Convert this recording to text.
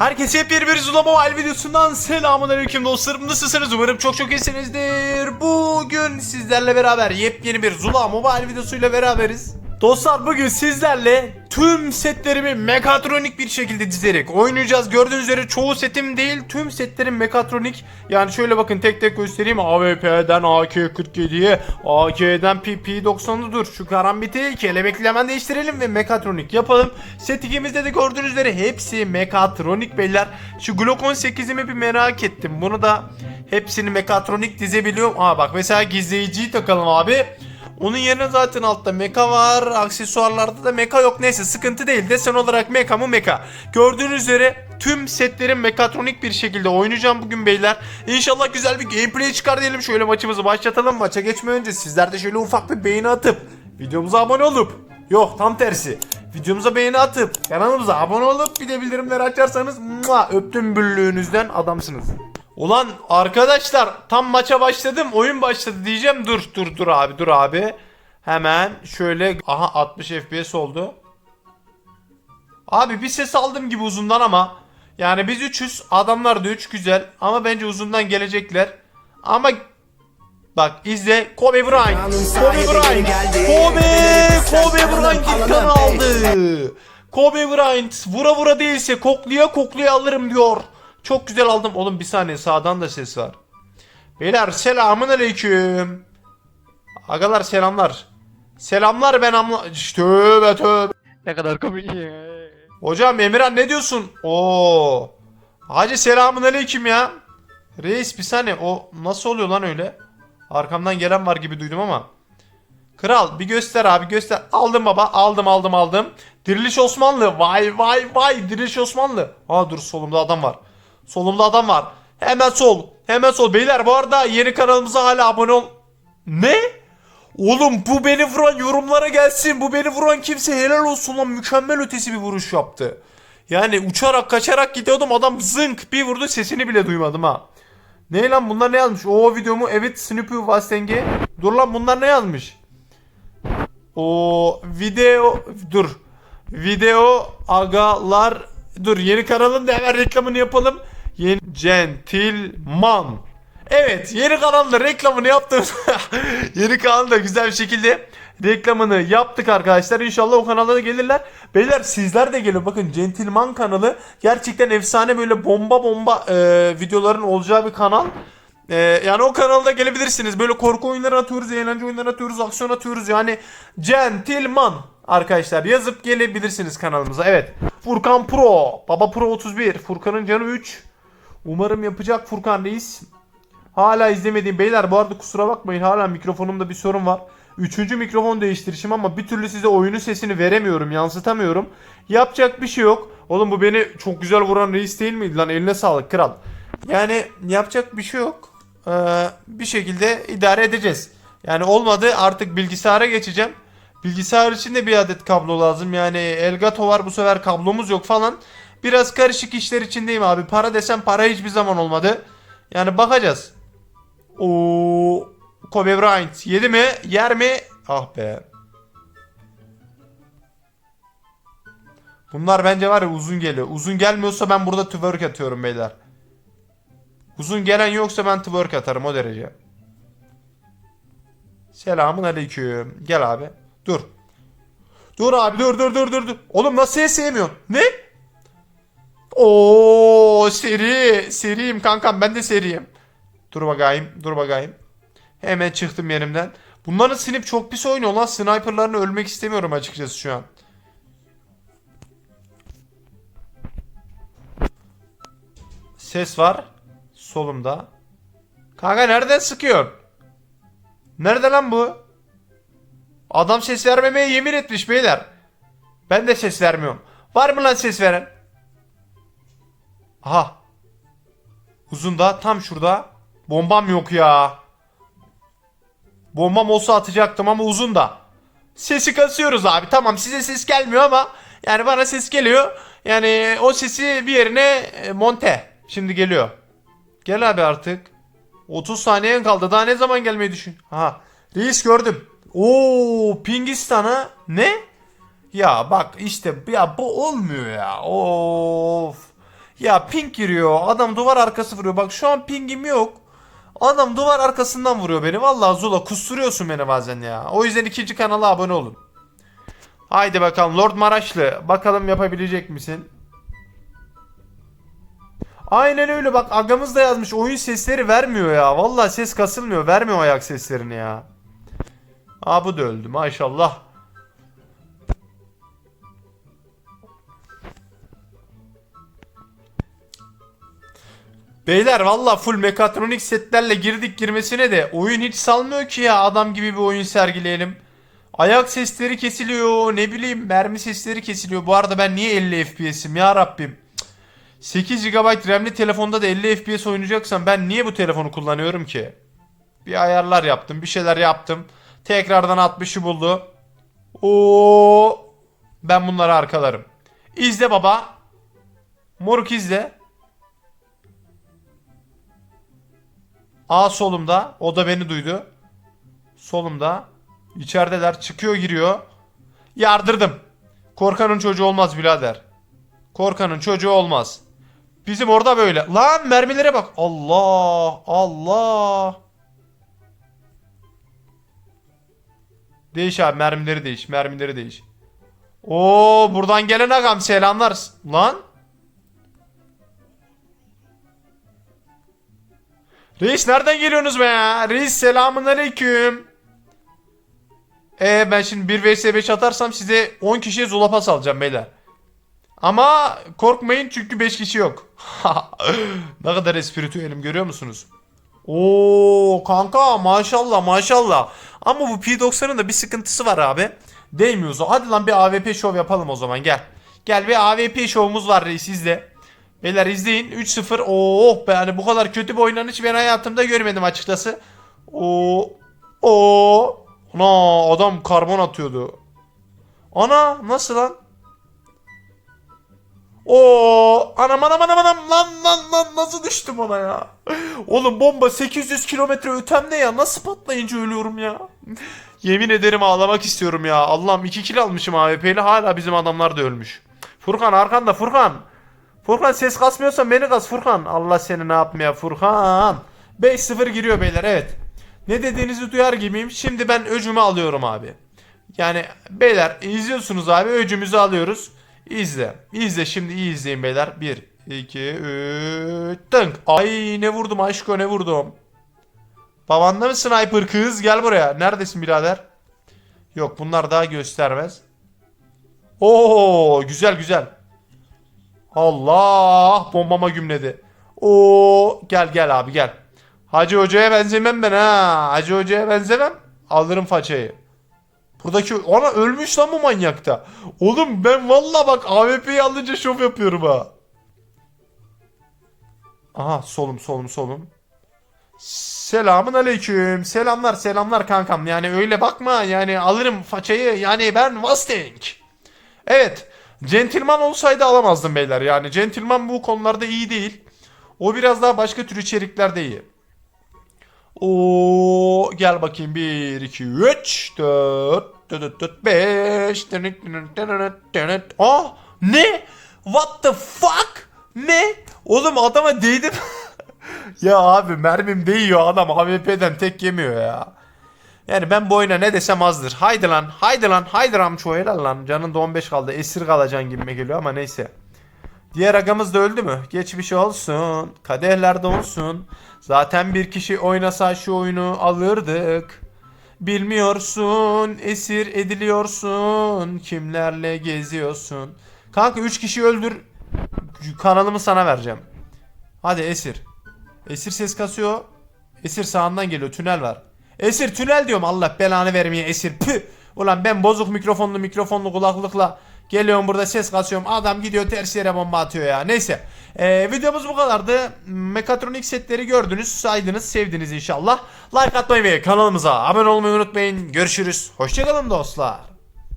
Herkese bir bir Zula Mobile videosundan selamun aleyküm dostlarım. Nasılsınız? Umarım çok çok iyisinizdir. Bugün sizlerle beraber yepyeni bir Zula Mobile videosuyla beraberiz Dostlar bugün sizlerle tüm setlerimi mekatronik bir şekilde dizerek oynayacağız. Gördüğünüz üzere çoğu setim değil tüm setlerim mekatronik. Yani şöyle bakın tek tek göstereyim. AWP'den AK-47'ye AK'den PP-90'ı dur Şu karambiti kelebekli hemen değiştirelim ve mekatronik yapalım. Set 2'mizde de gördüğünüz üzere hepsi mekatronik beyler. Şu Glock 18'imi bir merak ettim. Bunu da hepsini mekatronik dizebiliyorum. Aa bak mesela gizleyiciyi takalım abi onun yerine zaten altta meka var. Aksesuarlarda da meka yok. Neyse sıkıntı değil. Desen olarak meka mı meka. Gördüğünüz üzere tüm setlerin mekatronik bir şekilde oynayacağım bugün beyler. İnşallah güzel bir gameplay çıkar diyelim. Şöyle maçımızı başlatalım. Maça geçmeden önce sizler de şöyle ufak bir beğeni atıp videomuza abone olup yok tam tersi. Videomuza beğeni atıp kanalımıza abone olup bir de bildirimleri açarsanız mua, öptüm büllüğünüzden adamsınız. Ulan arkadaşlar tam maça başladım oyun başladı diyeceğim dur dur dur abi dur abi. Hemen şöyle aha 60 FPS oldu. Abi bir ses aldım gibi uzundan ama yani biz 300 adamlar da 3 güzel ama bence uzundan gelecekler. Ama bak izle Kobe Bryant. Kobe Bryant. Kobe Kobe Bryant kanı aldı. Kobe Bryant vura vura değilse kokluya kokluya alırım diyor. Çok güzel aldım. Oğlum bir saniye sağdan da ses var. Beyler selamun aleyküm. Agalar selamlar. Selamlar ben amla... Tövbe tövbe. Ne kadar komik. Hocam Emirhan ne diyorsun? Oo. Hacı selamun aleyküm ya. Reis bir saniye o nasıl oluyor lan öyle? Arkamdan gelen var gibi duydum ama. Kral bir göster abi göster. Aldım baba aldım aldım aldım. Diriliş Osmanlı vay vay vay Diriliş Osmanlı. Aa dur solumda adam var. Solumda adam var. Hemen sol. Hemen sol. Beyler bu arada yeni kanalımıza hala abone ol. Ne? Oğlum bu beni vuran yorumlara gelsin. Bu beni vuran kimse helal olsun lan mükemmel ötesi bir vuruş yaptı. Yani uçarak kaçarak gidiyordum adam zınk bir vurdu sesini bile duymadım ha. Ne lan bunlar ne yazmış? O videomu evet Snoopy Vastenge. Dur lan bunlar ne yazmış? O video dur. Video agalar dur yeni kanalın da hemen reklamını yapalım. Yeni Gentilman. Evet yeni kanalda reklamını yaptım. yeni kanalda güzel bir şekilde reklamını yaptık arkadaşlar. İnşallah o kanala da gelirler. Beyler sizler de gelin. Bakın Gentilman kanalı gerçekten efsane böyle bomba bomba e, videoların olacağı bir kanal. E, yani o kanalda gelebilirsiniz. Böyle korku oyunları atıyoruz, eğlence oyunları atıyoruz, aksiyon atıyoruz. Yani Gentilman arkadaşlar yazıp gelebilirsiniz kanalımıza. Evet. Furkan Pro. Baba Pro 31. Furkan'ın canı 3. Umarım yapacak Furkan Reis. Hala izlemediğim beyler bu arada kusura bakmayın hala mikrofonumda bir sorun var. Üçüncü mikrofon değiştirişim ama bir türlü size oyunun sesini veremiyorum, yansıtamıyorum. Yapacak bir şey yok. Oğlum bu beni çok güzel vuran reis değil miydi lan? Eline sağlık kral. Yani yapacak bir şey yok. Ee, bir şekilde idare edeceğiz. Yani olmadı artık bilgisayara geçeceğim. Bilgisayar için de bir adet kablo lazım. Yani Elgato var bu sefer kablomuz yok falan. Biraz karışık işler içindeyim abi. Para desem para hiçbir zaman olmadı. Yani bakacağız. O Kobe Bryant yedi mi? Yer mi? Ah be. Bunlar bence var ya uzun geliyor. Uzun gelmiyorsa ben burada twerk atıyorum beyler. Uzun gelen yoksa ben twerk atarım o derece. Selamun aleyküm. Gel abi. Dur. Dur abi dur dur dur dur. Oğlum nasıl sevmiyorsun? Ne? Oo seri. Seriyim kankam ben de seriyim. Dur bakayım dur bakayım. Hemen çıktım yerimden. Bunların sinip çok pis oynuyor lan. Sniperlarını ölmek istemiyorum açıkçası şu an. Ses var. Solumda. Kanka nereden sıkıyorsun? Nerede lan bu? Adam ses vermemeye yemin etmiş beyler. Ben de ses vermiyorum. Var mı lan ses veren? Aha. Uzunda tam şurada. Bombam yok ya. Bombam olsa atacaktım ama uzun da. Sesi kasıyoruz abi. Tamam size ses gelmiyor ama yani bana ses geliyor. Yani o sesi bir yerine e, monte. Şimdi geliyor. Gel abi artık. 30 saniyen kaldı. Daha ne zaman gelmeyi düşün? Ha. Reis gördüm. Oo, Pingistan'a ne? Ya bak işte ya bu olmuyor ya. Of. Ya ping giriyor. Adam duvar arkası vuruyor. Bak şu an pingim yok. Adam duvar arkasından vuruyor beni. Vallahi Zula kusturuyorsun beni bazen ya. O yüzden ikinci kanala abone olun. Haydi bakalım Lord Maraşlı. Bakalım yapabilecek misin? Aynen öyle bak agamız da yazmış oyun sesleri vermiyor ya. Vallahi ses kasılmıyor. Vermiyor ayak seslerini ya. Aa bu da öldü maşallah. Beyler valla full mekatronik setlerle girdik girmesine de oyun hiç salmıyor ki ya adam gibi bir oyun sergileyelim. Ayak sesleri kesiliyor ne bileyim mermi sesleri kesiliyor. Bu arada ben niye 50 FPS'im ya Rabbim. 8 GB RAM'li telefonda da 50 FPS oynayacaksam ben niye bu telefonu kullanıyorum ki? Bir ayarlar yaptım bir şeyler yaptım. Tekrardan 60'ı buldu. Oo, ben bunları arkalarım. İzle baba. Moruk izle. A solumda. O da beni duydu. Solumda. İçerideler. Çıkıyor giriyor. Yardırdım. Korkanın çocuğu olmaz birader. Korkanın çocuğu olmaz. Bizim orada böyle. Lan mermilere bak. Allah. Allah. Değiş abi mermileri değiş. Mermileri değiş. Oo buradan gelen agam selamlar. Lan. Reis nereden geliyorsunuz be ya? Reis selamun aleyküm. Ee ben şimdi 1 vs 5 atarsam size 10 kişiye zulapas alacağım beyler. Ama korkmayın çünkü 5 kişi yok. ne kadar espritüelim görüyor musunuz? Oo kanka maşallah maşallah. Ama bu P90'ın da bir sıkıntısı var abi. Değmiyoruz. Hadi lan bir AWP şov yapalım o zaman gel. Gel bir AWP şovumuz var reis izle. Beyler izleyin 3-0. Oh be yani bu kadar kötü bir oynanış ben hayatımda görmedim açıkçası. Oo. Oo. Ana adam karbon atıyordu. Ana nasıl lan? Oo, anam anam anam anam lan lan lan nasıl düştüm ona ya? Oğlum bomba 800 kilometre ötemde ya nasıl patlayınca ölüyorum ya? Yemin ederim ağlamak istiyorum ya. Allah'ım 2 kill almışım AWP'li hala bizim adamlar da ölmüş. Furkan arkanda Furkan. Furkan ses kasmıyorsan beni kas Furkan. Allah seni ne yapmaya Furkan. 5-0 giriyor beyler evet. Ne dediğinizi duyar gibiyim. Şimdi ben öcümü alıyorum abi. Yani beyler izliyorsunuz abi öcümüzü alıyoruz. İzle. İzle şimdi iyi izleyin beyler. 1, 2, 3, tınk. Ay ne vurdum aşko ne vurdum. Babanda mı sniper kız? Gel buraya. Neredesin birader? Yok bunlar daha göstermez. Oo güzel güzel. Allah bombama gümledi. Oo gel gel abi gel. Hacı hocaya benzemem ben ha. Hacı hocaya benzemem. Alırım façayı. Buradaki ona ölmüş lan bu manyakta. Oğlum ben valla bak AWP'yi alınca şov yapıyorum ha. Aha solum solum solum. Selamun aleyküm. Selamlar selamlar kankam. Yani öyle bakma yani alırım façayı. Yani ben Mustang. Evet. Gentleman olsaydı alamazdım beyler. Yani Gentleman bu konularda iyi değil. O biraz daha başka tür içeriklerde iyi. Oo gel bakayım 1 2 3 4 4 4 5 Ah ne? What the fuck? Ne? Oğlum adama değdim. ya abi mermim değiyor adam AWP'den tek yemiyor ya. Yani ben bu oyuna ne desem azdır. Haydi lan, haydi lan, haydi Ramço helal lan. Canın da 15 kaldı. Esir kalacaksın gibime geliyor ama neyse. Diğer agamız da öldü mü? Geçmiş olsun. Kadehler olsun. Zaten bir kişi oynasa şu oyunu alırdık. Bilmiyorsun, esir ediliyorsun. Kimlerle geziyorsun? Kanka 3 kişi öldür. Kanalımı sana vereceğim. Hadi esir. Esir ses kasıyor. Esir sağından geliyor. Tünel var. Esir tünel diyorum. Allah belanı vermeye esir. Püh. Ulan ben bozuk mikrofonlu mikrofonlu kulaklıkla geliyorum burada ses kasıyorum. Adam gidiyor ters yere bomba atıyor ya. Neyse. Ee, videomuz bu kadardı. Mekatronik setleri gördünüz, saydınız, sevdiniz inşallah. Like atmayı ve kanalımıza abone olmayı unutmayın. Görüşürüz. Hoşçakalın dostlar.